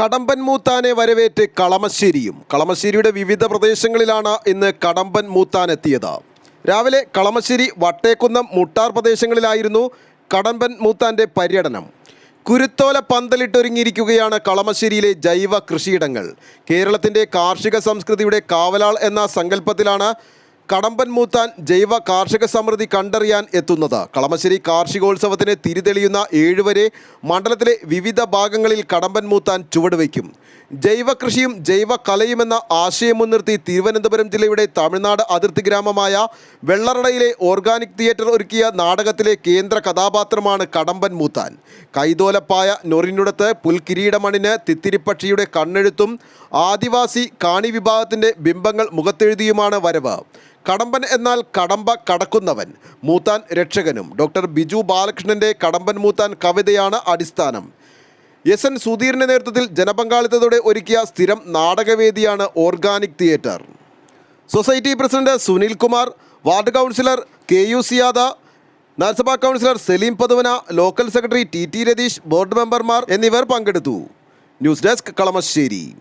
കടമ്പൻ മൂത്താനെ വരവേറ്റ് കളമശ്ശേരിയും. കളമശ്ശേരിയുടെ വിവിധ പ്രദേശങ്ങളിലാണ് ഇന്ന് കടമ്പൻ മൂത്താൻ എത്തിയത്. രാവിലെ കളമശ്ശേരി വട്ടേക്കുന്നം മുട്ടാർ പ്രദേശങ്ങളിലായിരുന്നു കടമ്പൻ മൂത്താന്റെ പര്യടനം. കുരുത്തോല പന്തലിട്ടൊരുങ്ങിയിരിക്കുകയാണ് കളമശ്ശേരിയിലെ ജൈവ കൃഷിയിടങ്ങൾ. കേരളത്തിന്റെ കാർഷിക സംസ്കൃതിയുടെ കാവലാൾ എന്ന സങ്കല്പത്തിലാണ് കടമ്പൻ മൂത്താൻ ജൈവ കാർഷിക സമൃദ്ധി കണ്ടറിയാൻ എത്തുന്നത്. കളമശ്ശേരി കാർഷികോത്സവത്തിന് തിരിതെളിയുന്ന ഏഴുവരെ മണ്ഡലത്തിലെ വിവിധ ഭാഗങ്ങളിൽ കടമ്പൻ മൂത്താൻ ചുവടുവയ്ക്കും ജൈവ കൃഷിയും ജൈവ കലയുമെന്ന ആശയം മുൻനിർത്തി തിരുവനന്തപുരം ജില്ലയുടെ തമിഴ്നാട് അതിർത്തി ഗ്രാമമായ വെള്ളറടയിലെ ഓർഗാനിക് തിയേറ്റർ ഒരുക്കിയ നാടകത്തിലെ കേന്ദ്ര കഥാപാത്രമാണ് കടമ്പൻ മൂത്താൻ. കൈതോലപ്പായ നൊറിനുടത്ത് പുൽക്കിരീടമണിന് തിത്തിരിപ്പക്ഷിയുടെ കണ്ണെഴുത്തും ആദിവാസി കാണി വിഭാഗത്തിന്റെ ബിംബങ്ങൾ മുഖത്തെഴുതിയുമാണ് വരവ്. കടമ്പൻ എന്നാൽ കടമ്പ കടക്കുന്നവൻ. മൂത്താൻ രക്ഷകനും. ഡോക്ടർ ബിജു ബാലകൃഷ്ണന്റെ കടമ്പൻ മൂത്താൻ കവിതയാണ് അടിസ്ഥാനം. എസ് എൻ സുധീറിന്റെ നേതൃത്വത്തിൽ ജനപങ്കാളിത്തത്തോടെ ഒരുക്കിയ സ്ഥിരം നാടകവേദിയാണ് organic theatre. Society president Sunil Kumar ward councillor K U Siyad നഗരസഭാ councillor Saleem Pathuvana local secretary T T Ratheesh board മെമ്പർമാർ എന്നിവർ പങ്കെടുത്തു. News desk Kalamassery.